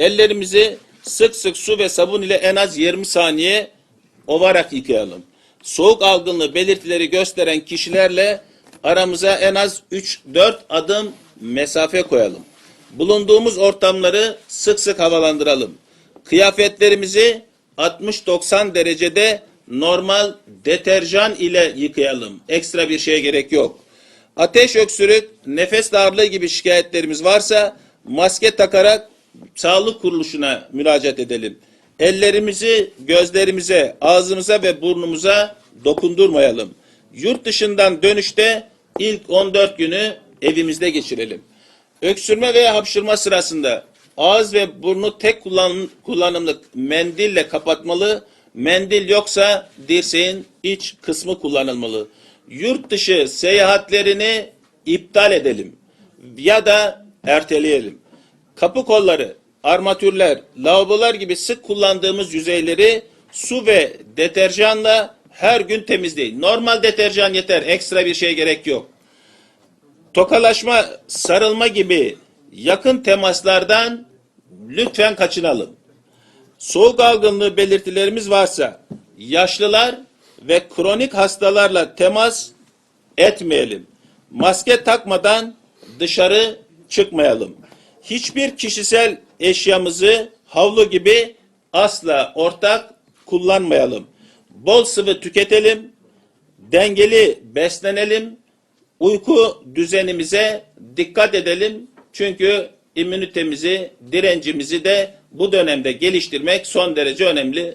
Ellerimizi sık sık su ve sabun ile en az 20 saniye ovarak yıkayalım. Soğuk algınlığı belirtileri gösteren kişilerle aramıza en az 3-4 adım mesafe koyalım. Bulunduğumuz ortamları sık sık havalandıralım. Kıyafetlerimizi 60-90 derecede normal deterjan ile yıkayalım. Ekstra bir şeye gerek yok. Ateş, öksürük, nefes darlığı gibi şikayetlerimiz varsa maske takarak sağlık kuruluşuna müracaat edelim. Ellerimizi gözlerimize, ağzımıza ve burnumuza dokundurmayalım. Yurt dışından dönüşte ilk 14 günü evimizde geçirelim. Öksürme veya hapşırma sırasında ağız ve burnu tek kullanım, kullanımlık mendille kapatmalı. Mendil yoksa dirseğin iç kısmı kullanılmalı. Yurt dışı seyahatlerini iptal edelim ya da erteleyelim. Kapı kolları, armatürler, lavabolar gibi sık kullandığımız yüzeyleri su ve deterjanla her gün temizleyin. Normal deterjan yeter, ekstra bir şey gerek yok tokalaşma, sarılma gibi yakın temaslardan lütfen kaçınalım. Soğuk algınlığı belirtilerimiz varsa yaşlılar ve kronik hastalarla temas etmeyelim. Maske takmadan dışarı çıkmayalım. Hiçbir kişisel eşyamızı havlu gibi asla ortak kullanmayalım. Bol sıvı tüketelim, dengeli beslenelim, uyku düzenimize dikkat edelim. Çünkü immünitemizi, direncimizi de bu dönemde geliştirmek son derece önemli.